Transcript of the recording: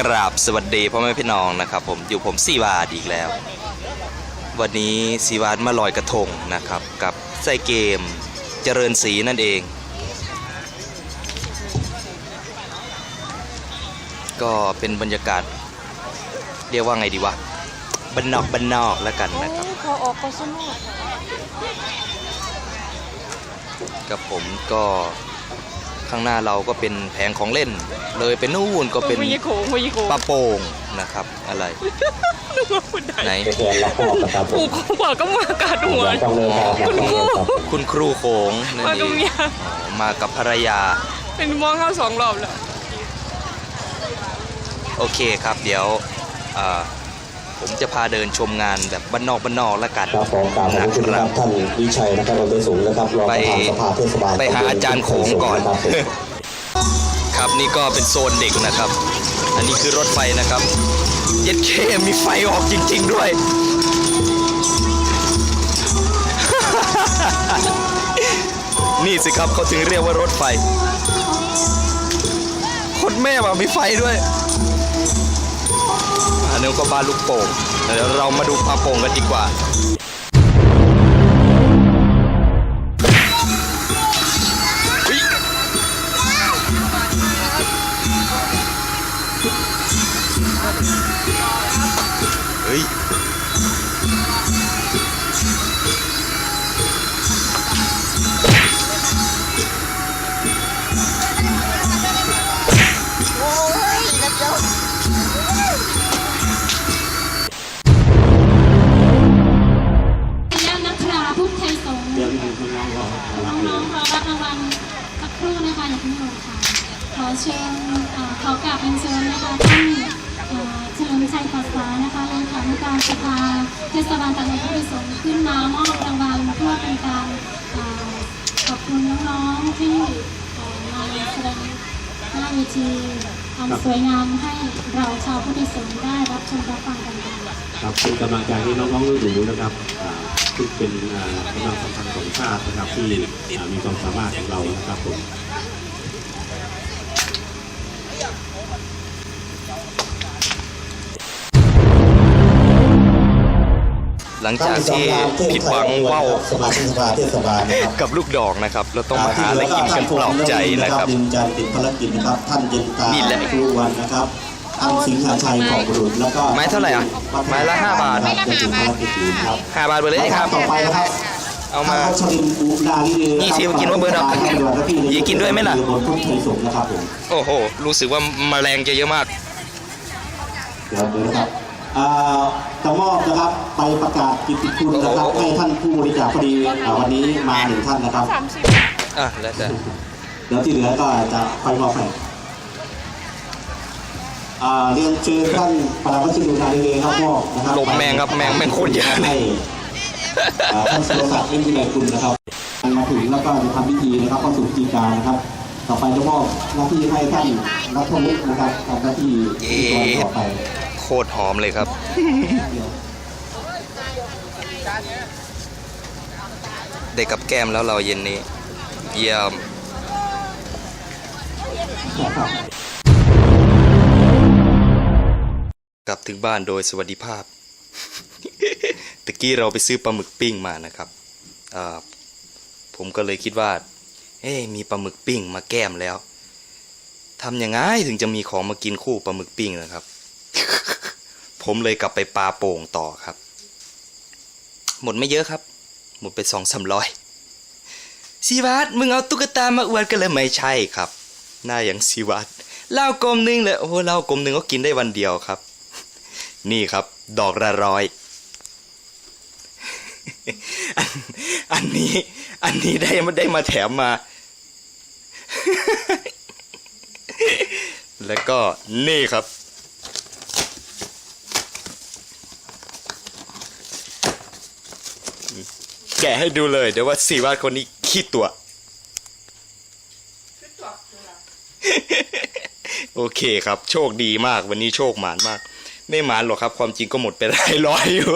กราบสวัสดีพ่อแม่พี่น้องนะครับผมอยู่ผมซีวาดอีกแล้ว วันนี้ซีวาดมาลอยกระทงนะครับกับไส้เกมเจริญศรีนั่นเอง ก็เป็นบรรยากาศ เรียกว่าไงดีวะบันนอกบันนอกแล้วกันนะครับเขาออกกสมอกับผมก็ ข้างหน้าเราก็เป็นแผงของเล่น เลยไปนู่นก็เป็นไม่ยโขงไม่ยโขงปลาโป่งนะครับ อะไรนึกว่าคนใดไหนเพื่อนรับมอบนะครับผผูมกกว่าก็มากัดหัวต้องเริ่มครับคุณครูคุณครูโขงนั่นมาเอกับงเมียมากับภรรยา เป็นมองเข้าสองรอบแล้ว โอเคครับเดี๋ยวอ่า ผมจะพาเดินชมงานแบบบ้านนอกบ้านนอกแล้วกันครับขอกราบขอบคุณนะครับท่านวิชัยนะครับเราได้สูงนะครับรองประธานสภาเทศบาลไปหาอาจารย์โขงก่อนครับผมครับนี่ก็เป็นโซนเด็กนะครับ อันนี้คือรถไฟนะครับเย็ดเคมีไฟออกจริง ๆ ด้วย นี่สิครับเขาถึงเรียกว่ารถไฟโคตรแม่ว่ะมีไฟด้วย อันนี้ก็บานลูกโป่งเดี๋ยวเรามาดูปลาโป่งกันดีกว่า เชิญเขอกราบเรียนเชิญนะคะท่านเฉลิมชัยปัสสานะคะเลขานุการสภาเทศบาลตำบลพุทธไทยสงฆ์ขึ้นมามอบรางวัลเพื่อเป็นการขอบคุณน้องๆที่มาแสดงหน้าเวทีความสวยงามให้เราชาวพุทธไทยสงฆ์ได้รับชมรับฟังกันค่ะครับเป็นกำลังใจให้น้องๆหนูๆนะครับซึ่งเป็นอ่ากำลังสำคัญของชาตินะครับที่มีความสามารถของเรานะครับผม หลังจากที่ผิดหวังว่าวสมาชิกสภาเทศบาลนะครับกับลูกดอกนะครับ เราต้องมาหาอะไรกินกันปลอบใจนะครับยืนยันติดภารกิจนะครับ ท่านเย็นตานี่แหละครูวันนะครับท่านสิงหาชัยของบุรุษแล้วก็ไม้เท่าไหร่อะไม้ละห้าบาทครับจะติดภารกิจอยู่ครับห้าบาทไปเลยครับต่อไปนะครับเอามาท่นชลินอุดาลีนี่สิมากินว่าเบิร์ดเอาอย่ากินด้วยไหมล่ะบนพุทธไทยสงฆ์นะครับผมโอ้โห รู้สึกว่าแมลงจะเยอะมากเดี๋ยวดูนะครับอ่า จะมอบนะครับไปประกาศกิตติคุณนะครับโอ้โหให้ท่านผู้บริจาคพอดีอ่าวันนี้มาหนึ่งท่านนะครับสามสิบอะแล้วแต่เดี๋ยวที่เหลือก็จะไปมอบให้อ่าเรียนเชิญท่านปลัดวัชรุนาลีเลยครับมอบนะครับหลบแมงครับแมงแมงโคตรเยอะเลยให้อ่าท่านสุรศักดิ์เอ็นวิไลคุณนะครับมาถึงแล้วก็จะทำพิธีนะครับเข้าสู่พิธีการนะครับ ต่อไปจะมอบหน้าที่ให้ท่านรัฐวุฒินะครับทำหน้าที่พิธีกรต่อไปโค ตรหอมเลยครับ ได้กับแก้มแล้วเราเย็นนี้ เยี่ยมกลับถึงบ้านโดยสวัสดิภาพตะกี้เราไปซื้อปลาหมึกปิ้งมานะครับผมก็เลยคิดว่าเอ้มีปลาหมึกปิ้งมาแก้มแล้วทำยังไงถึงจะมีของมากินคู่ปลาหมึกปิ้งนะครับ ผมเลยกลับไปปลาโป่งต่อครับ หมดไม่เยอะครับ หมดไปสองสามร้อยซีวัตมึงเอาตุ๊กตามาอวดกันเลยไม่ใช่ครับ หน้าอย่างซีวัตเหล้ากลมหนึงเลยโอ้เหล้ากลมหนึงก็กินได้วันเดียวครับ นี่ครับ ดอกละร้อยอันอันนี้ อันนี้ได้มาได้มาแถมมา แล้วก็นี่ครับ แกะให้ดูเลย เดี๋ยวว่าสีวาดคนนี้ขี้ตัว โอเคครับ โชคดีมากวันนี้โชคหมานมาก ไม่หมานหรอกครับ ความจริงก็หมดไปหลายร้อยอยู่